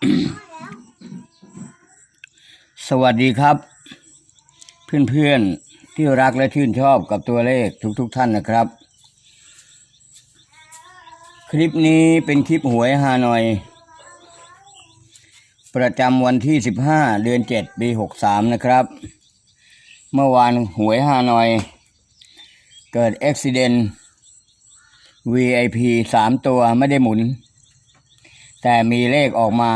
สวัสดีครับ เพื่อนๆที่รักและชื่นชอบกับตัวเลขทุกๆทท่านนะครับ คลิปนี้เป็นคลิปหวยฮานอย ประจำวันที่ 15 เดือน 7 ปี 63 นะครับ เมื่อวานหวยฮานอย เกิดอุบิเหตุ VIP 3 ตัวไม่ได้หมุน แต่มีเลขออกมา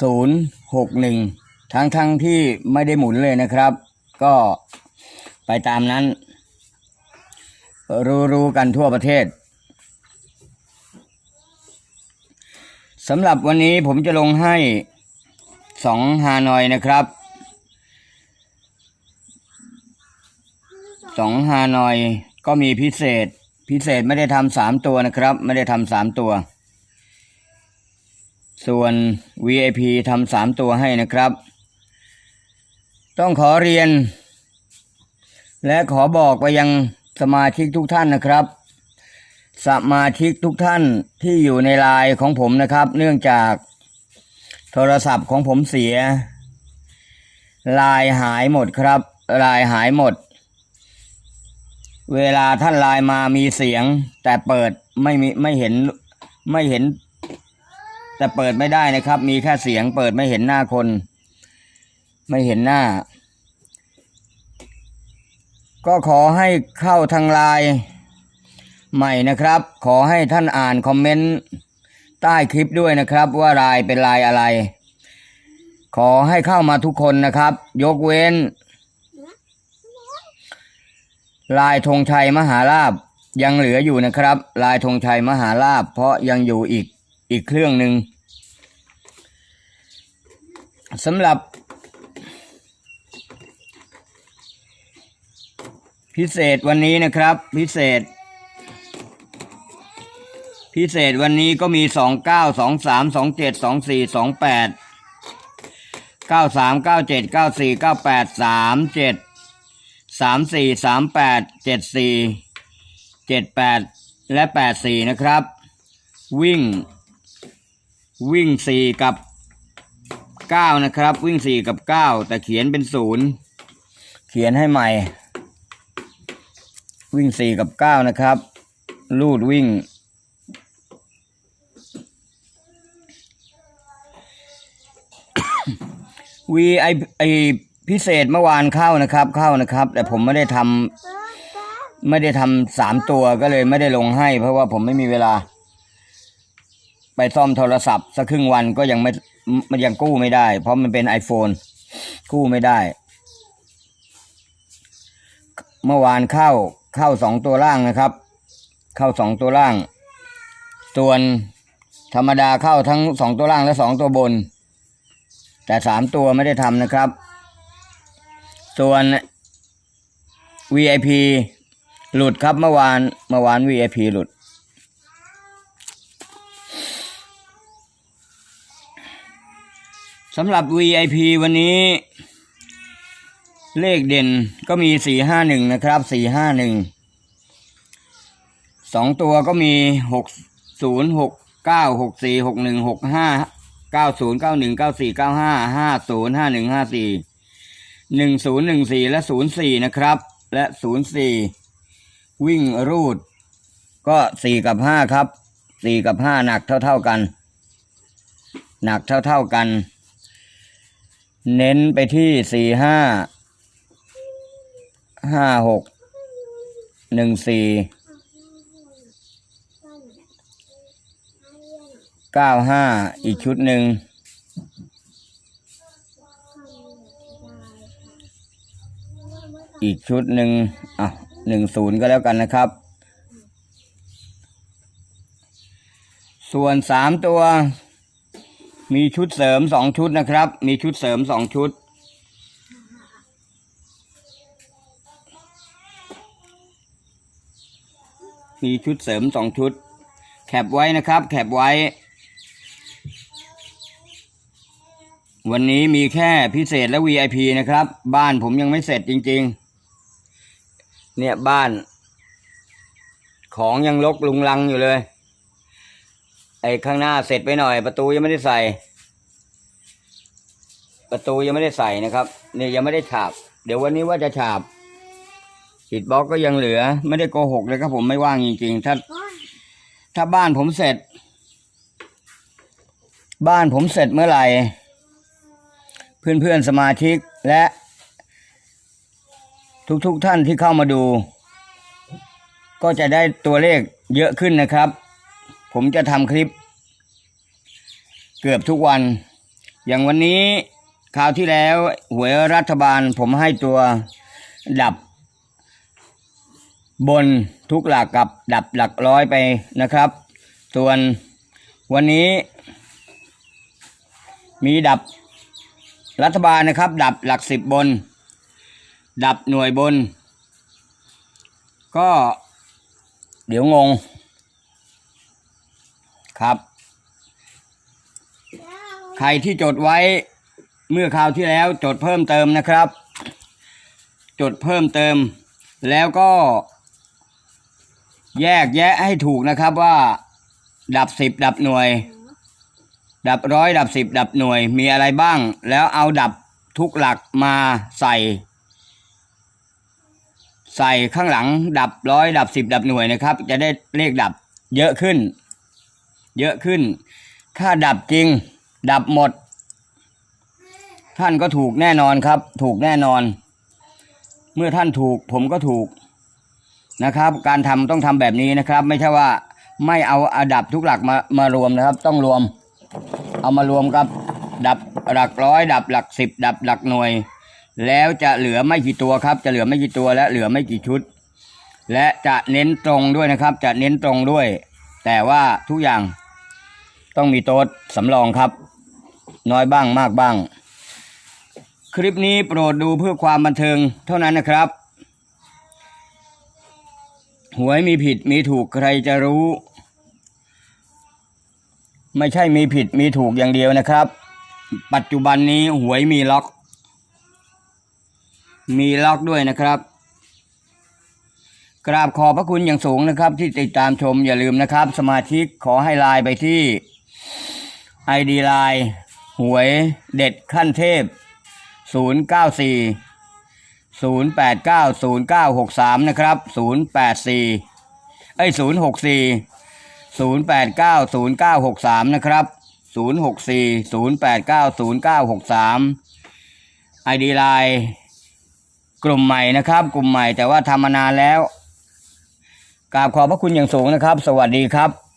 ศูนย์หกหนึ่งทั้งทั้งที่ไม่ได้หมุนเลยนะครับ ก็ไปตามนั้น รู้รู้กันทั่วประเทศสำหรับวันนี้ผมจะลงให้สองฮานอยนะครับสองฮานอยก็มีพิเศษ พิเศษไม่ได้ทำสามตัวนะครับ ไม่ได้ทำสามตัว ส่วน VIP ทำสามตัวให้นะครับ ต้องขอเรียน และขอบอกไปยังสมาชิกทุกท่านนะครับ สมาชิกทุกท่านที่อยู่ในไลน์ของผมนะครับ เนื่องจากโทรศัพท์ของผมเสียไลน์หายหมดครับไลน์หายหมด เวลาท่านไลน์มามีเสียง แต่เปิดไม่มีไม่เห็นไม่เห็น แต่เปิดไม่ได้นะครับ มีแค่เสียงเปิดไม่เห็นหน้าคน ไม่เห็นหน้า ก็ขอให้เข้าทางไลน์ใหม่นะครับ ขอให้ท่านอ่านคอมเมนต์ใต้คลิปด้วยนะครับ ว่าลายเป็นลายอะไร ขอให้เข้ามาทุกคนนะครับ ยกเว้น ลายธงชัยมหาลาบยังเหลืออยู่นะครับ ลายธงชัยมหาลาบเพราะยังอยู่อีก อีกเครื่องหนึ่งสำหรับ พิเศษวันนี้นะครับ พิเศษ พิเศษวันนี้ก็มีสองเก้าสองสามสองเจ็ดสองสี่สองแปดเก้าสามเก้าเจ็ดเก้าสี่เก้าแปดสามเจ็ดสามสี่สามแปดเจ็ดสี่เจ็ดแปดและแปดสี่นะครับ วิ่ง วิ่งสี่กับเก้านะครับ วิ่งสี่กับเก้าแต่เขียนเป็นศูนย์เขียนให้ใหม่ วิ่งสี่กับเก้านะครับ ลูดวิ่งวีไอไอพิเศษเมื่อวานเข้านะครับ เข้านะครับ แต่ผมไม่ได้ทำไม่ได้ทำสามตัวก็เลยไม่ได้ลงให้ เพราะว่าผมไม่มีเวลา ไปซ่อมโทรศัพท์สักครึ่งวันก็ยังไม่มันยังกู้ไม่ได้ เพราะมันเป็น iPhone กู้ไม่ได้ เมื่อวานเข้าเข้าสองตัวล่างนะครับ เข้าสองตัวล่าง ส่วนธรรมดาเข้าทั้งสองตัวล่างและสองตัวบน แต่สามตัวไม่ได้ทำนะครับ ส่วน VIP หลุดครับเมื่อวานเมื่อวาน VIP หลุด สำหรับ VIP วันนี้ เลขเด่นก็มีสี่ห้าหนึ่งนะครับสี่ห้าหนึ่งสองตัวก็มีหกศูนย์หกเก้าหกสี่หกหนึ่งหกห้าเก้าศูนย์เก้าหนึ่งเก้าสี่เก้าห้าห้าศูนย์ห้าหนึ่งห้าสี่หนึ่งศูนย์หนึ่งสี่และศูนย์สี่นะครับ และศูนย์สี่วิ่งรูด ก็สี่กับห้าครับสี่กับห้าหนักเท่าเท่าๆกัน หนักเท่าเท่าๆกัน เน้นไปที่สี่ห้าห้าหกหนึ่งสี่เก้าห้าอีกชุดหนึ่งอีกชุดหนึ่งอะหนึ่งศูนย์ก็แล้วกันนะครับ ส่วนสามตัว มีชุดเสริมสองชุดนะครับ มีชุดเสริมสองชุด มีชุดเสริมสองชุด แคปไว้นะครับ แคปไว้ วันนี้มีแค่พิเศษและ VIP นะครับ บ้านผมยังไม่เสร็จจริง ๆ เนี่ยบ้าน ของยังลกลุงลังอยู่เลย ไอ้ข้างหน้าเสร็จไปหน่อย ประตูยังไม่ได้ใส่ ประตูยังไม่ได้ใส่นะครับเนี่ยยังไม่ได้ฉาบ เดี๋ยววันนี้ว่าจะฉาบอิดบล็อกก็ยังเหลือ ไม่ได้โกหกเลยครับผมไม่ว่างจริงๆถ้าถ้าบ้านผมเสร็จ บ้านผมเสร็จเมื่อไหร่เพื่อนๆสมาชิกและ ทุกๆท่านที่เข้ามาดู ก็จะได้ตัวเลขเยอะขึ้นนะครับ ผมจะทำคลิป เกือบทุกวัน อย่างวันนี้คราวที่แล้วหวยรัฐบาลผมให้ตัวดับบนทุกหลักกับดับหลักร้อยไปนะครับ ส่วนวันนี้ มีดับรัฐบาลนะครับ ดับหลักสิบบน ดับหน่วยบน ก็เดี๋ยวงง ครับ ใครที่จดไว้เมื่อคราวที่แล้วจดเพิ่มเติมนะครับ จดเพิ่มเติม แล้วก็ แยกแยะให้ถูกนะครับว่า ดับสิบดับหน่วย ดับร้อยดับสิบดับหน่วย มีอะไรบ้าง แล้วเอาดับทุกหลักมาใส่ ใส่ข้างหลัง ดับร้อยดับสิบดับหน่วยนะครับ จะได้เลขดับเยอะขึ้น เยอะขึ้น ถ้าดับจริง ดับหมด ท่านก็ถูกแน่นอนครับ ถูกแน่นอน เมื่อท่านถูกผมก็ถูกนะครับ การทำต้องทำแบบนี้นะครับ ไม่ใช่ว่าไม่เอาอาดับทุกหลักมามารวมนะครับ ต้องรวม เอามารวมกับดับหลักร้อย ดับหลักสิบดับหลักหน่วย แล้วจะเหลือไม่กี่ตัวครับ จะเหลือไม่กี่ตัวและเหลือไม่กี่ชุด และจะเน้นตรงด้วยนะครับ จะเน้นตรงด้วย แต่ว่าทุกอย่าง ต้องมีโต๊ดสำรองครับ น้อยบ้างมากบ้าง คลิปนี้โปรดดูเพื่อความบันเทิงเท่านั้นนะครับ หวยมีผิดมีถูกใครจะรู้ ไม่ใช่มีผิดมีถูกอย่างเดียวนะครับ ปัจจุบันนี้หวยมีล็อก มีล็อกด้วยนะครับกราบขอบพระคุณอย่างสูงนะครับที่ติดตามชมอย่าลืมนะครับ สมาชิกขอให้ไลน์ไปที่ ID ไลน์หวยเด็ดขั้นเทพ 094 089 0963 นะครับ 084 เอ้ย 064 089 0963 นะครับ 064 089 0963 ID ไลน์กลุ่มใหม่นะครับ กลุ่มใหม่แต่ว่าทำมานานแล้วกราบขอบพระคุณอย่างสูงนะครับ สวัสดีครับ